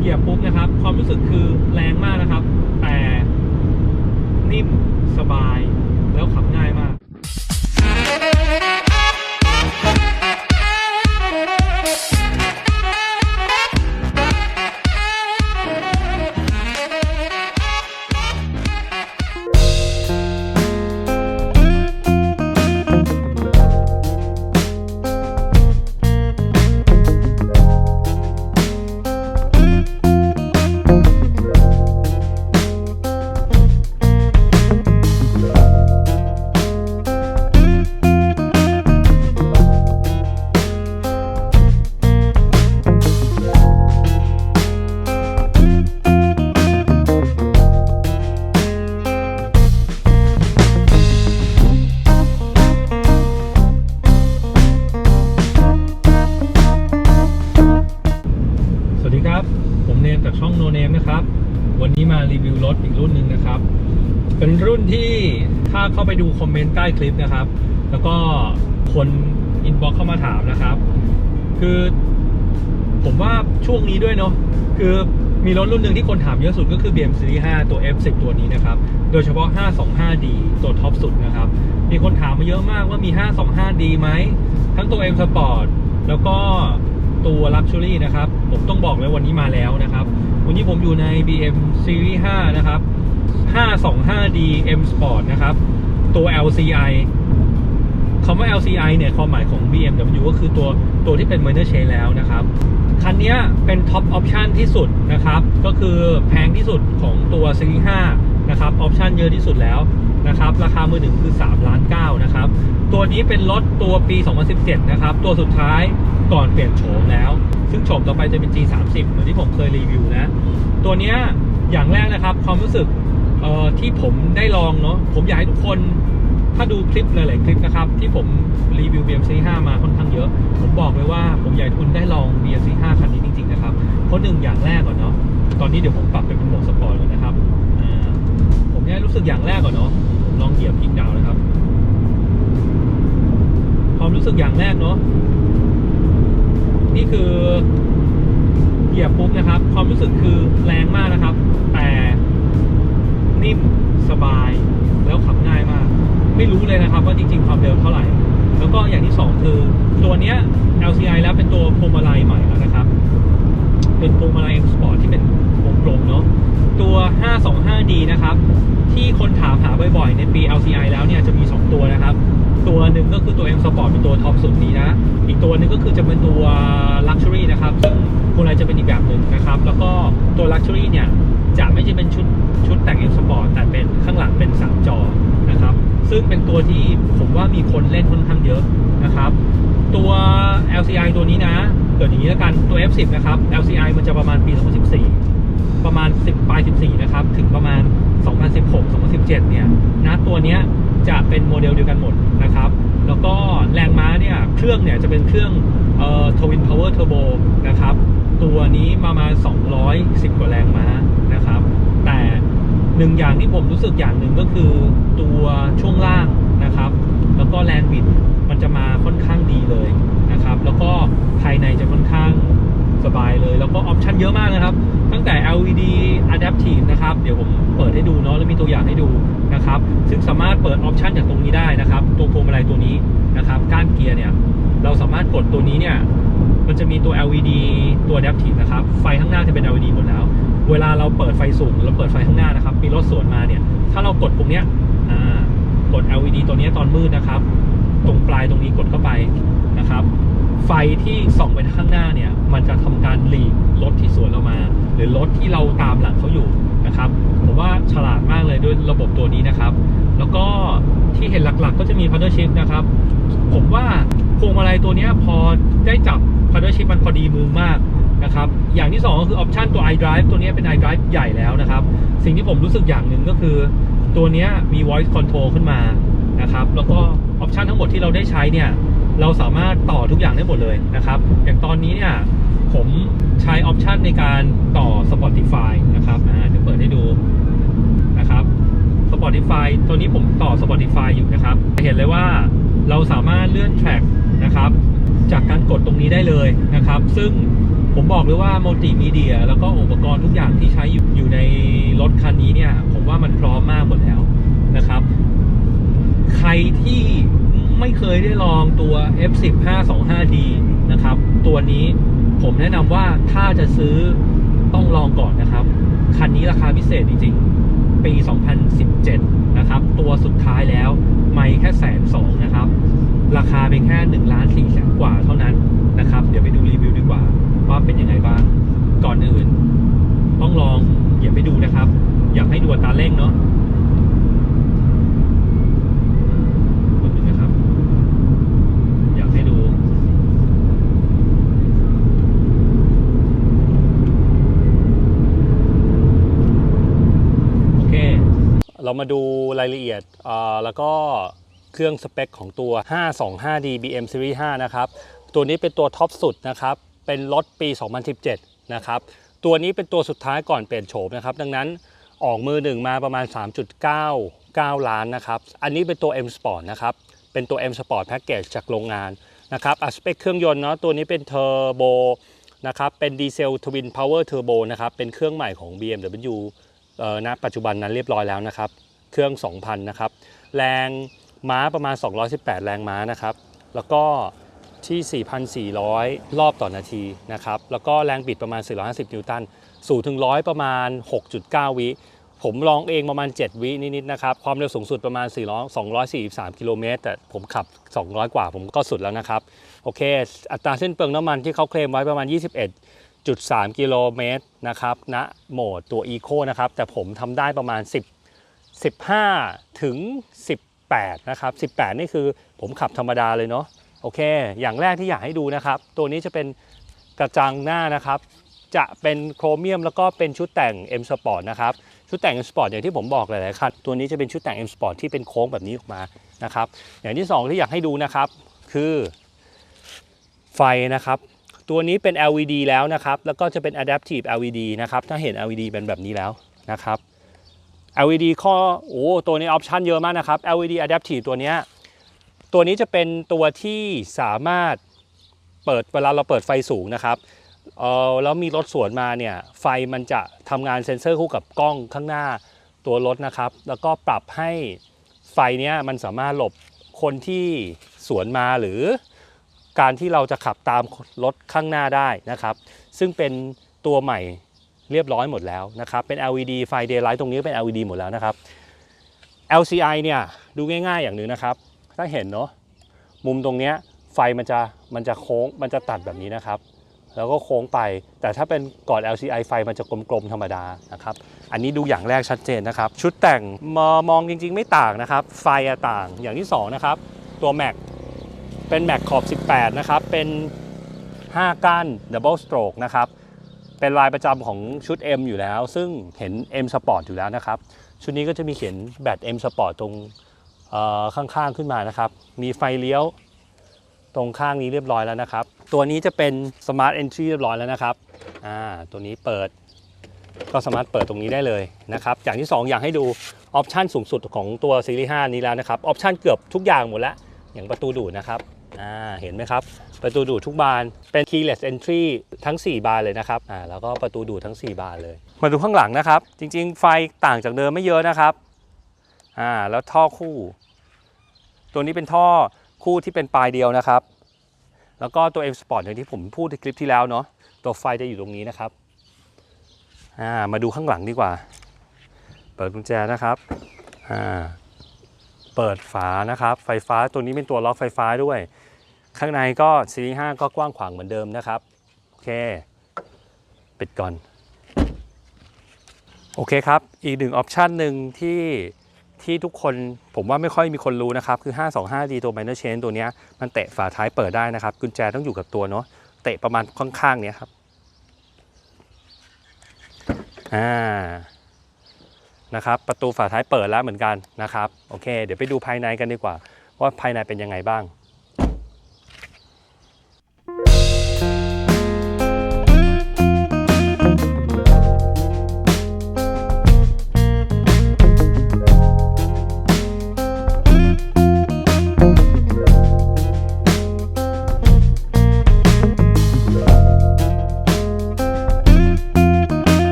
เหยียบปุ๊บนะครับ ความรู้สึกคือแรงมากนะครับ แต่นิ่มสบายแล้วขับง่ายมาก คนอินบ็อกเข้ามาถามนะครับ คือผมว่าช่วงนี้ด้วยเนาะคือมีรถรุ่นหนึ่งที่คนถามเยอะสุดก็คือ BM Series 5 ตัว F10 ตัวนี้นะครับ โดยเฉพาะ 525D ตัวท็อปสุดนะครับ มีคนถามมาเยอะมากว่ามี 525D ไหม ทั้งตัว M Sport แล้วก็ตัว Luxury นะครับ ผมต้องบอกเลยวันนี้มาแล้วนะครับ วันนี้ผมอยู่ใน BM Series 5 นะครับ 525D M Sport นะครับ ตัว LCI คำว่า LCI เนี่ยความหมายของ BMW ก็คือตัวตัวที่เป็น minor chain แล้วนะครับ คันนี้เป็นท็อปออปชันที่สุดนะครับ ก็คือแพงที่สุดของตัว Series 5นะครับออปชันเยอะที่สุดแล้วนะครับ ราคามือหนึ่งคือ3ล้าน9นะครับ ตัวนี้เป็นรถตัวปี 2017 นะครับ ตัวสุดท้ายก่อนเปลี่ยนโฉมแล้ว ซึ่งโฉมต่อไปจะเป็น G30 เหมือนที่ผมเคยรีวิวนะ ตัวนี้อย่างแรกนะครับความรู้สึกเอ่อที่ผมได้ลองเนาะผมอยากให้ทุกคน ถ้าดูคลิปหลาย ๆ คลิปนะครับ ที่ผมรีวิว BMC 5มาค่อนข้างเยอะ ผมบอกเลยว่าผมอยากให้คุณได้ลอง BMC 5คันนี้จริง ๆ นะครับเพราะหนึ่งอย่างแรกก่อนเนาะตอนนี้เดี๋ยวผมปรับเป็นโหมดสปอร์ตก่อนะครับผมอยากให้รู้สึกอย่างแรกก่อนเนาะผมลองเหยียบพิกดาวน์นะครับความรู้สึกอย่างแรกเนาะนี่คือเหยียบปุ๊บนะครับ ความรู้สึกคือแรงมากนะครับ แต่นิ่มสบายแล้วขับง่ายมาก ไม่รู้เลยนะครับว่าจริงๆความเร็วเท่าไหร่ แล้วก็อย่างที่สองคือตัวเนี้ย LCI แล้วเป็นตัวพวงมาลัยใหม่แล้วนะครับ เป็นพวงมาลัย M Sport ที่เป็นวงกลมเนาะตัว 525D นะครับ ที่คนถามหาบ่อยๆ ในปี LCI แล้วเนี่ยจะมี 2 ตัวนะครับ ตัวหนึ่งก็คือตัว M Sport เป็นตัวท็อปสุดนี้นะ อีกตัวหนึ่งก็คือจะเป็นตัว Luxury นะครับซึ่งพวงมาลัยจะเป็นอีกแบบหนึ่งนะครับ แล้วก็ตัว Luxury เนี่ย จะไม่ใช่เป็นชุดชุดแต่ง M Sport แต่เป็นข้างหลังเป็น 3 จอนะครับ ซึ่งเป็นตัวที่ผมว่ามีคนเล่นค่อนข้างเยอะนะครับ ตัว LCI ตัวนี้นะเกิดอย่างนี้แล้วกันตัว F10 นะครับ LCI มันจะประมาณปี 2014 ประมาณ 10ปลาย 14 นะครับ ถึงประมาณ 2016 2017 เนี่ยนะตัวเนี้ยจะเป็นโมเดลเดียวกันหมดนะครับ แล้วก็แรงม้าเนี่ยเครื่องเนี่ยจะเป็นเครื่องเอ่อ Twin Power Turbo นะครับ ตัวนี้ประมาณ 210 กว่าแรงม้านะครับ แต่ หนึ่งอย่างที่ผมรู้สึกอย่างหนึ่งก็คือตัวช่วงล่างนะครับ แล้วก็แรงบิด มันจะมาค่อนข้างดีเลยนะครับ แล้วก็ภายในจะค่อนข้างสบายเลย แล้วก็ออปชันเยอะมากนะครับ ตั้งแต่ LED Adaptive นะครับ เดี๋ยวผมเปิดให้ดูเนาะ แล้วมีตัวอย่างให้ดูนะครับ ซึ่งสามารถเปิดออปชันจากตรงนี้ได้นะครับ ตัวพวงมาลัยตัวนี้นะครับ ก้านเกียร์เนี่ย เราสามารถกดตัวนี้เนี่ย มันจะมีตัว LED ตัว Adaptive นะครับ ไฟข้างหน้าจะเป็น LED หมดแล้ว เวลาเราเปิดไฟสูงเราเปิดไฟข้างหน้านะครับ มีรถสวนมาเนี่ย ถ้าเรากดตรงเนี้ย อ่า กด LED ตัวนี้ตอนมืดนะครับ ลายตรงนี้กดเข้าไปนะครับ ไฟที่ส่องไปข้างหน้าเนี่ย มันจะทำการหลีกรถที่สวนเรามา หรือรถที่เราตามหลังเขาอยู่นะครับผมว่าฉลาดมากเลยด้วยระบบตัวนี้นะครับ แล้วก็ที่เห็นหลักๆ ก็จะมี paddle shift นะครับ ผมว่าพวงมาลัยตัวเนี้ยพอได้จับ paddle shift มันพอดีมือมากนะครับ อย่างที่สองก็คือออปชันตัว iDrive ตัวนี้เป็น iDrive ใหญ่แล้วนะครับ สิ่งที่ผมรู้สึกอย่างหนึ่งก็คือ ตัวนี้มี voice control ขึ้นมา นะครับ แล้วก็ออปชันทั้งหมดที่เราได้ใช้เนี่ยเราสามารถต่อทุกอย่างได้หมดเลยนะครับ อย่างตอนนี้เนี่ยผมใช้ออปชันในการต่อ Spotify นะครับอ่าเดี๋ยวเปิดให้ดูนะครับ Spotify ตัวนี้ผมต่อ Spotify อยู่นะครับ เห็นเลยว่าเราสามารถเลื่อนแทร็กนะครับ จากการกดตรงนี้ได้เลยนะครับ ซึ่งผผมบอกเลยว่ามัลติมีเดียแล้วก็อุปกรณ์ทุกอย่างที่ใช้อยู่อยู่ในรถคันนี้เนี่ย ผมว่ามันพร้อมมากหมดแล้วนะครับ ใครที่ไม่เคยได้ลองตัว F10 525D นะครับ ตัวนี้ผมแนะนำว่าถ้าจะซื้อต้องลองก่อนนะครับ คันนี้ราคาพิเศษจริงๆ ปี 2017 นะครับ ตัวสุดท้ายแล้วไม่แค่แสนสองนะครับ ราคาเป็นแค่1ล้าน4แสนกว่าเท่านั้นนะครับ เดี๋ยวไปดูรีวิวดีกว่า ว่าเป็นยังไงบ้าง ก่อนอื่น ต้องลองเหยียบไปดูนะครับ อยากให้ดูตราเร่งเนาะกดดูนะครับ อยากให้ดู โอเค เรามาดูรายละเอียดแล้วก็เครื่องสเปคของตัว 525D BM Series 5 นะครับ ตัวนี้เป็นตัวท็อปสุดนะครับ เป็นรถปี 2017 นะครับ ตัวนี้เป็นตัวสุดท้ายก่อนเปลี่ยนโฉมนะครับ ดังนั้นออกมือหนึ่งมาประมาณ 3.99 ล้านนะครับ อันนี้เป็นตัว M Sport นะครับ เป็นตัว M Sport Package จากโรงงานนะครับอัสเปคเครื่องยนต์เนาะ ตัวนี้เป็นเทอร์โบนะครับ เป็นดีเซลทวินพาวเวอร์เทอร์โบนะครับ เป็นเครื่องใหม่ของ BMW ณปัจจุบันนั้นเรียบร้อยแล้วนะครับ เครื่อง 2,000 นะครับ แรงม้าประมาณ 218 แรงม้านะครับ แล้วก็ที่ 4,400 รอบต่อนาทีนะครับ แล้วก็แรงบิดประมาณ 450 นิวตัน สูงถึง 100 ประมาณ 6.9 วิ ผมลองเองประมาณ 7 วินิดๆนะครับ ความเร็วสูงสุดประมาณ4 243 กิโลเมตร แต่ผมขับ 200 กว่าผมก็สุดแล้วนะครับ โอเค อัตราเส้นเปลืองน้ำมันที่เขาเคลมไว้ประมาณ 21.3กิโลเมตรนะครับณโหมดตัว Eco นะครับ แต่ผมทำได้ประมาณ 10 15 ถึง 18 นะครับ 18 นี่คือผมขับธรรมดาเลยเนาะโอเค อย่างแรกที่อยากให้ดูนะครับ ตัวนี้จะเป็นกระจังหน้านะครับ จะเป็นโครเมียมแล้วก็เป็นชุดแต่ง M Sport นะครับ ชุดแต่ง M Sport อย่างที่ผมบอกหลายๆคันตัวนี้จะเป็นชุดแต่ง M Sport ที่เป็นโค้งแบบนี้ออกมานะครับ อย่างที่สองที่อยากให้ดูนะครับ คือไฟนะครับ ตัวนี้เป็น LED แล้วนะครับ แล้วก็จะเป็น Adaptive LED นะครับ ถ้าเห็น LED เป็นแบบนี้แล้วนะครับ LED ข้อโอ้ตัวนี้ออปชันเยอะมากนะครับ LED Adaptive ตัวนี้ตัวนี้จะเป็นตัวที่สามารถเปิดเวลาเราเปิดไฟสูงนะครับเออแล้วมีรถสวนมาเนี่ยไฟมันจะทำงานเซ็นเซอร์คู่กับกล้องข้างหน้าตัวรถนะครับ แล้วก็ปรับให้ไฟเนี้ยมันสามารถหลบคนที่สวนมาหรือ การที่เราจะขับตามรถข้างหน้าได้นะครับ ซึ่งเป็นตัวใหม่เรียบร้อยหมดแล้วนะครับ เป็น LED ไฟ daylight ตรงนี้เป็น LED หมดแล้วนะครับ LCI เนี่ยดูง่ายๆอย่างหนึ่งนะครับ ถ้าเห็นเนาะมุมตรงเนี้ยไฟมันจะมันจะโค้งมันจะตัดแบบนี้นะครับ แล้วก็โค้งไป แต่ถ้าเป็นก่อน LCI ไฟมันจะกลมๆธรรมดานะครับ อันนี้ดูอย่างแรกชัดเจนนะครับ ชุดแต่งมมองจริงๆ ไม่ต่างนะครับ ไฟต่างอย่างที่สองนะครับตัวแม็ก เป็นแม็กขอบ 18 นะครับ เป็น 5 ก้าน Double Stroke นะครับ เป็นลายประจำของชุด M อยู่แล้ว ซึ่งเห็น M Sport อยู่แล้วนะครับ ชุดนี้ก็จะมีเขียนแบต M Sport ตรงข้างๆขึ้นมานะครับ มีไฟเลี้ยวตรงข้างนี้เรียบร้อยแล้วนะครับ ตัวนี้จะเป็น Smart Entry เรียบร้อยแล้วนะครับ อ่า ตัวนี้เปิด ก็สามารถเปิดตรงนี้ได้เลยนะครับ อย่างที่ 2 อยากให้ดูออปชันสูงสุดของตัวซีรีส์5นี้แล้วนะครับ ออปชันเกือบทุกอย่างหมดแล้ว อย่างประตูดูดนะครับ อ่าเห็นไหมครับ ประตูดูดทุกบานเป็น keyless entry ทั้ง 4 บานเลยนะครับอ่าแล้วก็ประตูดูดทั้ง 4 บานเลย มาดูข้างหลังนะครับ จริง ๆ ไฟต่างจากเดิมไม่เยอะนะครับอ่าแล้วท่อคู่ ตัวนี้เป็นท่อคู่ที่เป็นปลายเดียวนะครับ แล้วก็ตัว M Sport อย่างที่ผมพูดในคลิปที่แล้วเนาะตัวไฟจะอยู่ตรงนี้นะครับอ่ามาดูข้างหลังดีกว่า เปิดกุญแจนะครับอ่าเปิดฝานะครับ ไฟฟ้าตัวนี้เป็นตัวล็อกไฟฟ้าด้วย ข้างในก็ซีรีส์5ก็กว้างขวางเหมือนเดิมนะครับ โอเค ปิดก่อน โอเคครับ อีกหนึ่งออปชันหนึ่งที่ที่ทุกคนผมว่าไม่ค่อยมีคนรู้นะครับ คือ 525D ตัว minor chain ตัวนี้มันเตะฝาท้ายเปิดได้นะครับ กุญแจต้องอยู่กับตัวเนาะเตะประมาณข้างๆเนี้ยครับอ่านะครับ ประตูฝาท้ายเปิดแล้วเหมือนกันนะครับ โอเค เดี๋ยวไปดูภายในกันดีกว่า ว่าภายในเป็นยังไงบ้าง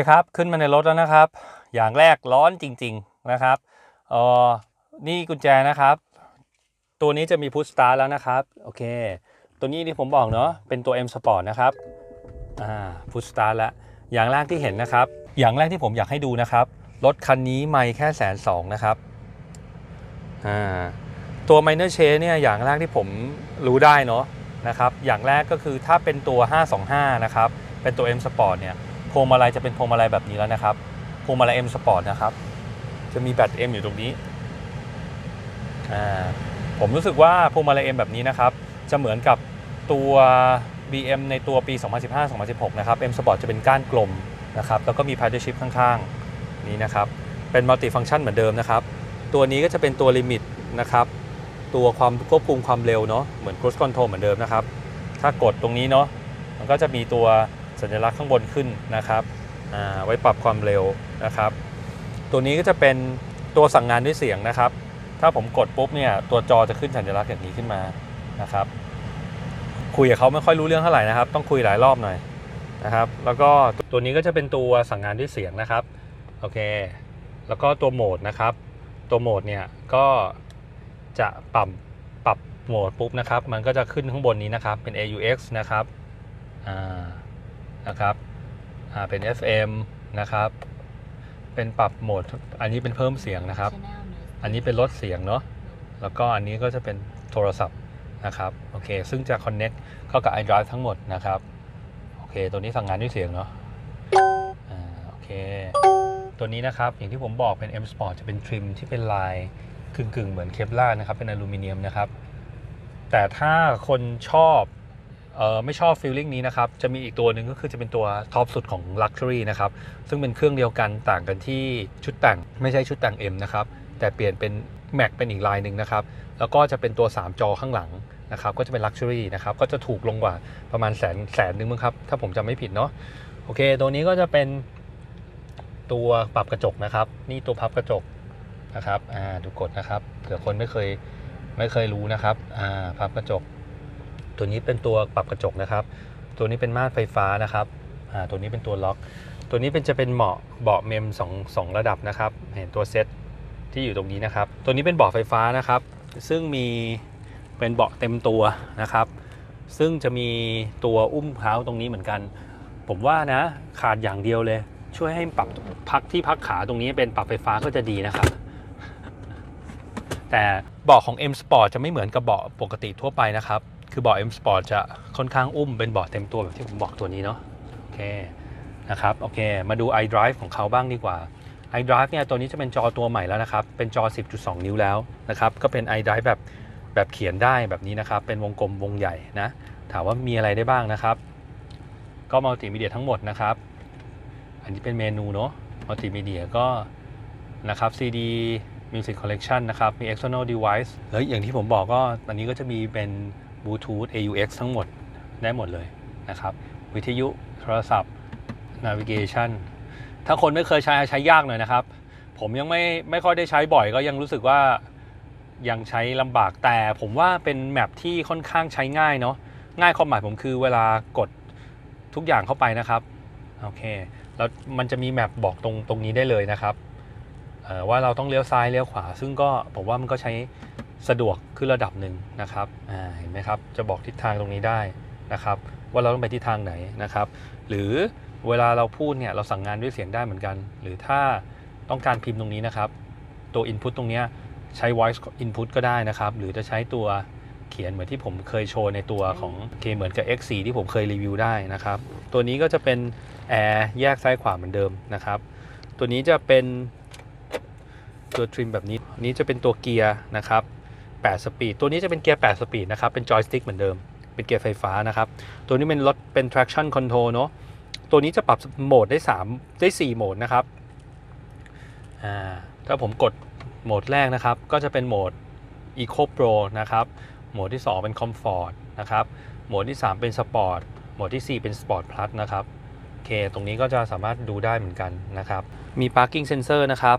คครับ ขึ้นมาในรถแล้วนะครับ อย่างแรกร้อนจริง ๆนะครับเออนี่กุญแจนะครับ ตัวนี้จะมีพุชสตาร์แล้วนะครับ โอเค ตัวนี้ที่ผมบอกเนาะเป็นตัว M Sport นะครับอ่าพุชสตาร์แล้วอย่างแรกที่เห็นนะครับ อย่างแรกที่ผมอยากให้ดูนะครับ รถคันนี้ไม่แค่แสนสองนะครับอ่าตัว Minor Change เนี่ยอย่างแรกที่ผมรู้ได้เนาะนะครับ อย่างแรกก็คือถ้าเป็นตัว 525 นะครับ เป็นตัว M Sport เนี่ย พวงมาลัยจะเป็นพวงมาลัยแบบนี้แล้วนะครับ พวงมาลัย M Sport นะครับ จะมีแบต M อยู่ตรงนี้ ผมรู้สึกว่าพวงมาลัย M แบบนี้นะครับ จะเหมือนกับตัว BM ในตัวปี 2015-2016 นะครับ M Sport จะเป็นก้านกลมนะครับ แล้วก็มี paddle shift ข้างๆ นี้นะครับ เป็นมัลติฟัง c t ชันเหมือนเดิมนะครับ ตัวนี้ก็จะเป็นตัวลิมิตนะครับ ตัวความควบคุมความเร็วเนาะ เหมือน cruise control เหมือนเดิมนะครับ ถ้ากดตรงนี้เนาะ มันก็จะมีตัว สัญลักษณ์ข้างบนขึ้นนะครับไว้ปรับความเร็วนะครับ ตัวนี้ก็จะเป็นตัวสั่งงานด้วยเสียงนะครับ ถ้าผมกดปุ๊บเนี่ยตัวจอจะขึ้นสัญลักษณ์อย่างนี้ขึ้นมานะครับ คุยกับเขาไม่ค่อยรู้เรื่องเท่าไหร่นะครับ ต้องคุยหลายรอบหน่อยนะครับ แล้วก็ตัวนี้ก็จะเป็นตัวสั่งงานด้วยเสียงนะครับโอเค แล้วก็ตัวโหมดนะครับ ตัวโหมดเนี่ยก็จะปรับปรับโหมดปุ๊บนะครับ มันก็จะขึ้นข้างบนนี้นะครับเป็น AUX นะครับอ่า นะครับเป็น FM นะครับ เป็นปรับโหมด อันนี้เป็นเพิ่มเสียงนะครับ อันนี้เป็นลดเสียงเนาะ แล้วก็อันนี้ก็จะเป็นโทรศัพท์นะครับ โอเค ซึ่งจะ connect เข้ากับ iDrive ทั้งหมดนะครับ โอเค ตัวนี้สั่งงานด้วยเสียงเนาะโอเค ตัวนี้นะครับ อย่างที่ผมบอกเป็น M Sport จะเป็นทริมที่เป็นลายกึ่งๆ เหมือนเคปลาร์นะครับ เป็นอลูมิเนียมนะครับ แต่ถ้าคนชอบ ไม่ชอบฟีลลิ่งนี้นะครับ จะมีอีกตัวหนึ่งก็คือจะเป็นตัวท็อปสุดของ Luxury นะครับ ซึ่งเป็นเครื่องเดียวกันต่างกันที่ชุดแต่งไม่ใช่ชุดแต่ง M นะครับ แต่เปลี่ยนเป็น Mac เป็นอีกลายหนึ่งนะครับ แล้วก็จะเป็นตัว 3 จอข้างหลังนะครับก็จะเป็น Luxury นะครับ ก็จะถูกลงกว่าประมาณแสนแสนนึงมั้งครับ ถ้าผมจำไม่ผิดเนาะโอเค ตัวนี้ก็จะเป็นตัวปรับกระจกนะครับ นี่ตัวพับกระจกนะครับอ่าดูกดนะครับเผื่อคนไม่เคยไม่เคยรู้นะครับอ่าพับกระจก ตัวนี้เป็นตัวปรับกระจกนะครับ ตัวนี้เป็นม่านไฟฟ้านะครับอ่าตัวนี้เป็นตัวล็อก ตัวนี้เป็นจะเป็นเหมาะเบาะเมมสองสองระดับนะครับ เห็นตัวเซตที่อยู่ตรงนี้นะครับ ตัวนี้เป็นเบาะไฟฟ้านะครับ ซึ่งมีเป็นเบาะเต็มตัวนะครับ ซึ่งจะมีตัวอุ้มเท้าตรงนี้เหมือนกัน ผมว่านะขาดอย่างเดียวเลย ช่วยให้ปรับพักที่พักขาตรงนี้เป็นปรับไฟฟ้าก็จะดีนะครับ แต่เบาะของ M Sport จะไม่เหมือนกับเบาะปกติทั่วไปนะครับ คือเบาะ M Sport จะค่อนข้างอุ้มเป็นเบาะเต็มตัวแบบที่ผมบอกตัวนี้เนาะโอเคนะครับโอเค มาดู iDrive ของเขาบ้างดีกว่า iDrive เนี่ยตัวนี้จะเป็นจอตัวใหม่แล้วนะครับ เป็นจอ 10.2 นิ้วแล้วนะครับก็เป็น iDrive แบบแบบเขียนได้แบบนี้นะครับ เป็นวงกลมวงใหญ่นะ ถามว่ามีอะไรได้บ้างนะครับ ก็มัลติมีเดียทั้งหมดนะครับ อันนี้เป็นเมนูเนาะมัลติมีเดียก็นะครับ CD Music Collection นะครับ มี external device แล้วอย่างที่ผมบอกก็อันนี้ก็จะมีเป็น Bluetooth AUX ทั้งหมดได้หมดเลยนะครับ วิทยุโทรศัพท์ navigation ถ้าคนไม่เคยใช้ใช้ยากหน่อยนะครับ ผมยังไม่ไม่ค่อยได้ใช้บ่อยก็ยังรู้สึกว่ายังใช้ลำบากแต่ผมว่าเป็นแมปที่ค่อนข้างใช้ง่ายเนาะง่ายความหมายผมคือเวลากดทุกอย่างเข้าไปนะครับโอเคแล้วมันจะมีแมปบอกตรงตรงนี้ได้เลยนะครับว่าเราต้องเลี้ยวซ้ายเลี้ยวขวา ซึ่งก็ผมว่ามันก็ใช้ สะดวกขึ้นระดับหนึ่งนะครับอ่าเห็นไหมครับจะบอกทิศทางตรงนี้ได้นะครับ ว่าเราต้องไปทิศทางไหนนะครับ หรือเวลาเราพูดเนี่ยเราสั่งงานด้วยเสียงได้เหมือนกัน หรือถ้าต้องการพิมพ์ตรงนี้นะครับ ตัว Input ตรงเนี้ยใช้ voice input ก็ได้นะครับ หรือจะใช้ตัวเขียนเหมือนที่ผมเคยโชว์ในตัวของเคเหมือนกับ X4 ที่ผมเคยรีวิวได้นะครับ ตัวนี้ก็จะเป็นแอร์แยกซ้ายขวาเหมือนเดิมนะครับ ตัวนี้จะเป็นตัวทริมแบบนี้อันนี้จะเป็นตัวเกียร์นะครับ 8 สปีด ตัวนี้จะเป็นเกียร์ 8 สปีดนะครับ เป็นจอยสติ๊กเหมือนเดิม เป็นเกียร์ไฟฟ้านะครับ ตัวนี้เป็นรถเป็น traction control เนอะตัวนี้จะปรับโหมดได้ 3 ได้ 4 โหมดนะครับ อ่า ถ้าผมกดโหมดแรกนะครับ ก็จะเป็นโหมด Eco Pro นะครับ โหมดที่ 2 เป็น Comfort นะครับ โหมดที่ 3 เป็น Sport โหมดที่ 4 เป็น Sport Plus นะครับ โอเค ตรงนี้ก็จะสามารถดูได้เหมือนกันนะครับ มี Parking Sensor นะครับ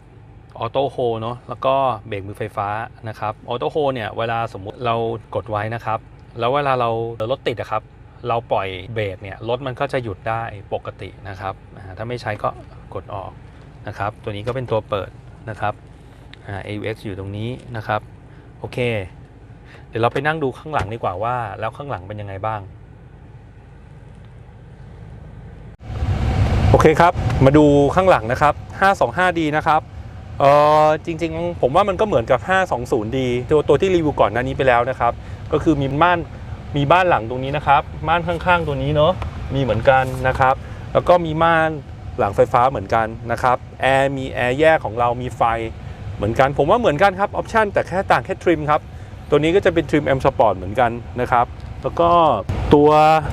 ออโต้โฮเนาะแล้วก็เบรกมือไฟฟ้านะครับออโต้โฮเนี่ยเวลาสมมุติเรากดไว้นะครับ แล้วเวลาเรารถติดอะครับเราปล่อยเบรกเนี่ยรถมันก็จะหยุดได้ปกตินะครับถ้าไม่ใช้ก็กดออกนะครับตัวนี้ก็เป็นตัวเปิดนะครับ AUX อยู่ตรงนี้นะครับโอเค เดี๋ยวเราไปนั่งดูข้างหลังดีกว่าว่า แล้วข้างหลังเป็นยังไงบ้าง โอเคครับ มาดูข้างหลังนะครับ 525D นะครับ เออจริงๆ ผมว่ามันก็เหมือนกับ 520D ตัวตัวที่รีวิวก่อนหน้านี้ไปแล้วนะครับ ก็คือมีม่านมีบ้านหลังตรงนี้นะครับม่านข้างๆ ตัวนี้เนาะมีเหมือนกันนะครับ แล้วก็มีม่านหลังไฟฟ้าเหมือนกันนะครับแอร์มีแอร์แยกของเรามีไฟเหมือนกัน ผมว่าเหมือนกันครับออปชันแต่แค่ต่างแค่ทริมครับ ตัวนี้ก็จะเป็นทริม M Sport เหมือนกันนะครับ แล้วก็ตัว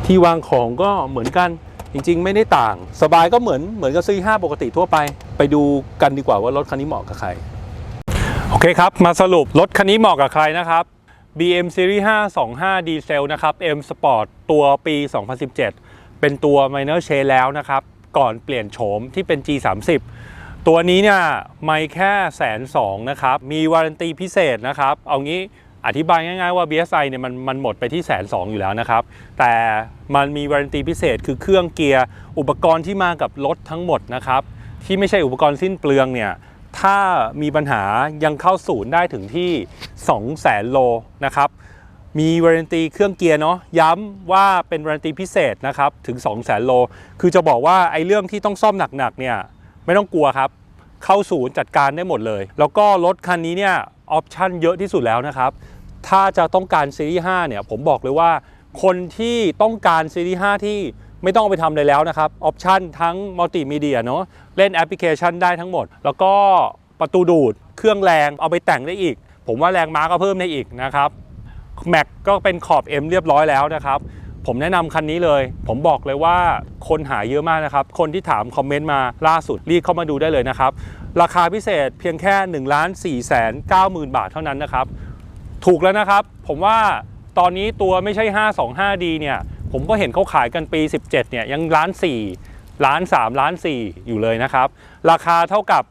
ที่วางของก็เหมือนกัน จริงๆ ไม่ได้ต่าง สบายก็เหมือนเหมือนกับซี5ปกติทั่วไป ไปดูกันดีกว่าว่ารถคันนี้เหมาะกับใคร โอเคครับ มาสรุปรถคันนี้เหมาะกับใครนะครับ BM Series 5 25 ดีเซลนะครับ M Sport ตัวปี 2017 เป็นตัว Minor Change แล้วนะครับ ก่อนเปลี่ยนโฉมที่เป็น G30 ตัวนี้เนี่ยไม่แค่แสนสองนะครับ มีวารันตีพิเศษนะครับ เอางี้ อธิบายง่ายๆว่า BSI เนี่ยมันมันหมดไปที่แสนสองอยู่แล้วนะครับ แต่มันมีวารันตีพิเศษคือเครื่องเกียร์ อุปกรณ์ที่มากับรถทั้งหมดนะครับ ที่ไม่ใช่อุปกรณ์สิ้นเปลืองเนี่ยถ้ามีปัญหายังเข้าศูนย์ได้ถึงที่ 2 0 0แสนโลนะครับมีวารันตีเครื่องเกียร์เนาะย้ำว่าเป็นวารันตีพิเศษนะครับถึง 2 0 0แสนโล คือจะบอกว่าไอ้เรื่องที่ต้องซ่อมหนักๆเนี่ยไม่ต้องกลัวครับ เข้าศูนย์จัดการได้หมดเลย แล้วก็รถคันนี้เนี่ยออปชั่นเยอะที่สุดแล้วนะครับ ถ้าจะต้องการซีรีส์5เนี่ยผมบอกเลยว่า คนที่ต้องการซีรีส์5ที่ไม่ต้องไปทำอะไรแล้วนะครับ ออปชันทั้งมัลติมีเดียเนาะเล่นแอปพลิเคชันได้ทั้งหมด แล้วก็ประตูดูด เครื่องแรงเอาไปแต่งได้อีก ผมว่าแรงม้าก็เพิ่มได้อีกนะครับแม็กก็เป็นขอบ M เรียบร้อยแล้วนะครับผมแนะนำคันนี้เลย ผมบอกเลยว่าคนหาเยอะมากนะครับ คนที่ถามคอมเมนต์มาล่าสุดรีบเข้ามาดูได้เลยนะครับ ราคาพิเศษเพียงแค่1นึ่งล้านสี่แสนเก้าหมื่นบาทเท่านั้นนะครับ ถูกแล้วนะครับ ผมว่าตอนนี้ตัวไม่ใช่ 525D เนี่ย ผมก็เห็นเขาขายกันปี 17 เนี่ย ยังล้าน4ล้าน3ล้าน 4 อยู่เลยนะครับ ราคาเท่ากับ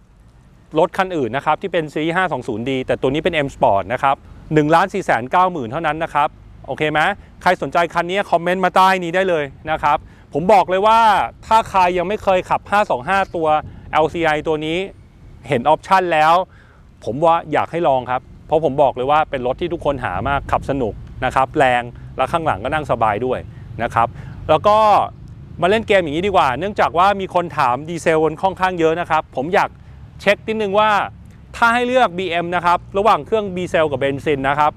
รถคันอื่นนะครับ ที่เป็นซีรีส์ 520D แต่ตัวนี้เป็น M Sport นะครับ1ล้าน4 9 0 0 0 0 เท่านั้นนะครับ โอเคไหมใครสนใจคันนี้คอมเมนต์มาใต้นี้ได้เลยนะครับ ผมบอกเลยว่าถ้าใครยังไม่เคยขับ 525 ตัว LCI ตัวนี้เห็นออปชันแล้ว ผมว่าอยากให้ลองครับ เพราะผมบอกเลยว่าเป็นรถที่ทุกคนหามากขับสนุกนะครับแรงแล้วข้างหลังก็นั่งสบายด้วยนะครับแล้วก็มาเล่นเกมอย่างนี้ดีกว่า เนื่องจากว่ามีคนถามดีเซลค่อนข้างเยอะนะครับ ผมอยากเช็คนิดนึงว่าถ้าให้เลือก BM นะครับระหว่างเครื่องดีเซลกับเบนซินนะครับ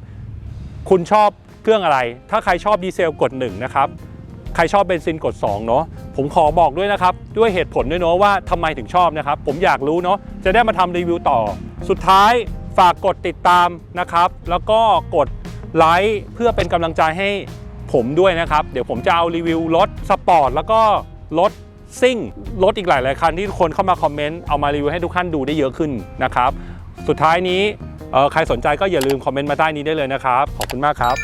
คุณชอบเครื่องอะไร ถ้าใครชอบดีเซลกด1นะครับใครชอบเบนซินกด2เนาะผมขอบอกด้วยนะครับ ด้วยเหตุผลด้วยเนาะว่าทำไมถึงชอบนะครับ ผมอยากรู้เนาะจะได้มาทำรีวิวต่อ สุดท้าย ฝากกดติดตามนะครับ แล้วก็กดไลค์เพื่อเป็นกำลังใจให้ผมด้วยนะครับ เดี๋ยวผมจะเอารีวิวรถสปอร์ตแล้วก็รถซิ่งรถอีกหลายหลายคันที่ทุกคนเข้ามาคอมเมนต์เอามารีวิวให้ทุกท่านดูได้เยอะขึ้นนะครับ สุดท้ายนี้ใครสนใจก็อย่าลืมคอมเมนต์มาใต้นี้ได้เลยนะครับ ขอบคุณมากครับ